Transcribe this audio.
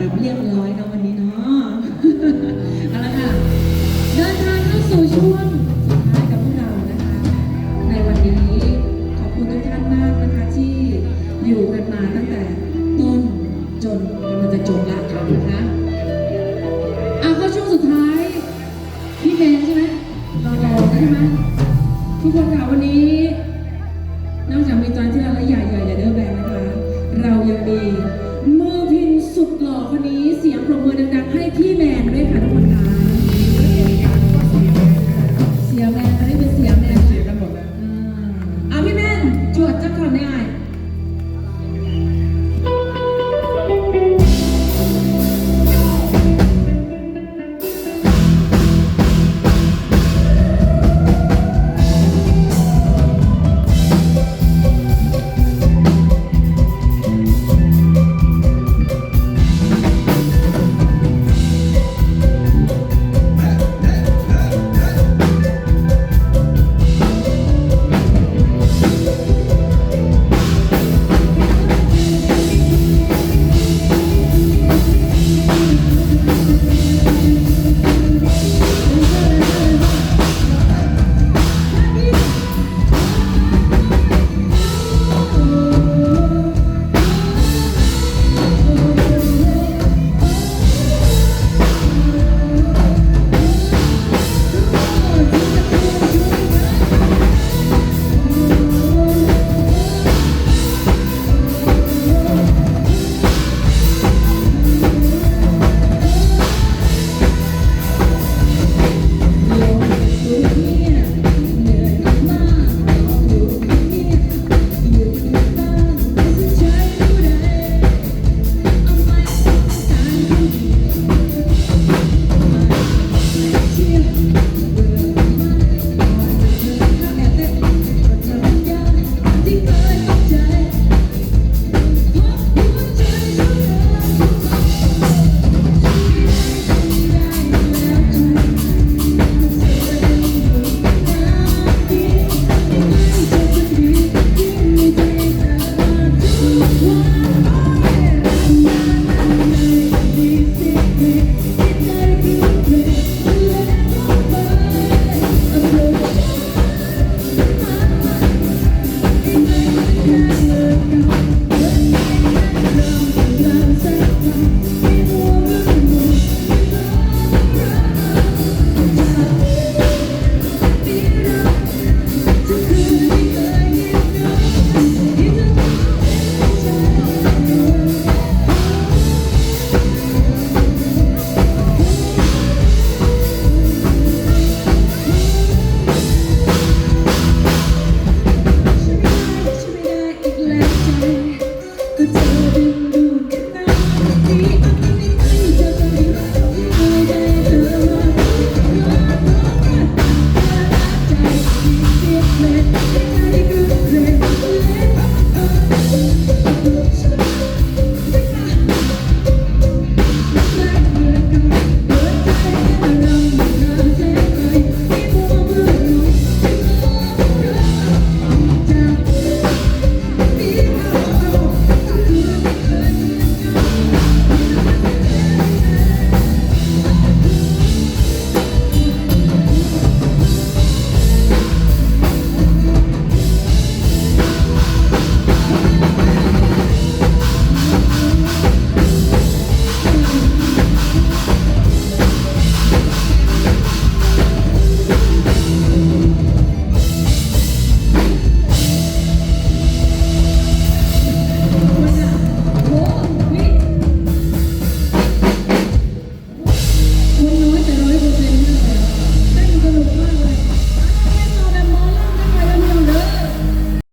แบบเรียบร้อยเนาะวันนี้เนาะเอาละค่ะเดินทางเข้าสู่ช่วงสุดท้ายกับพวกเรานะคะ ในวันนี้ขอบคุณทุกท่านมากนะคะที่อยู่กันมาตั้งแต่ต้นจนกำลังจะจบละนะคะเอาเข้าช่วงสุดท้ายพี่แมนใช่ไหมรอรอใช่ไหมทุกคนค่ะวันนี้ นอกจากมีตอนที่เราละใหญ่ใหญ่ใหญ่เดอร์แบงค์นะคะ เรายังมี มือพินสุดหล่อคนนี้เสียงปรบมือดังๆให้พี่แมนด้วยค่ะทุกคนค่ะ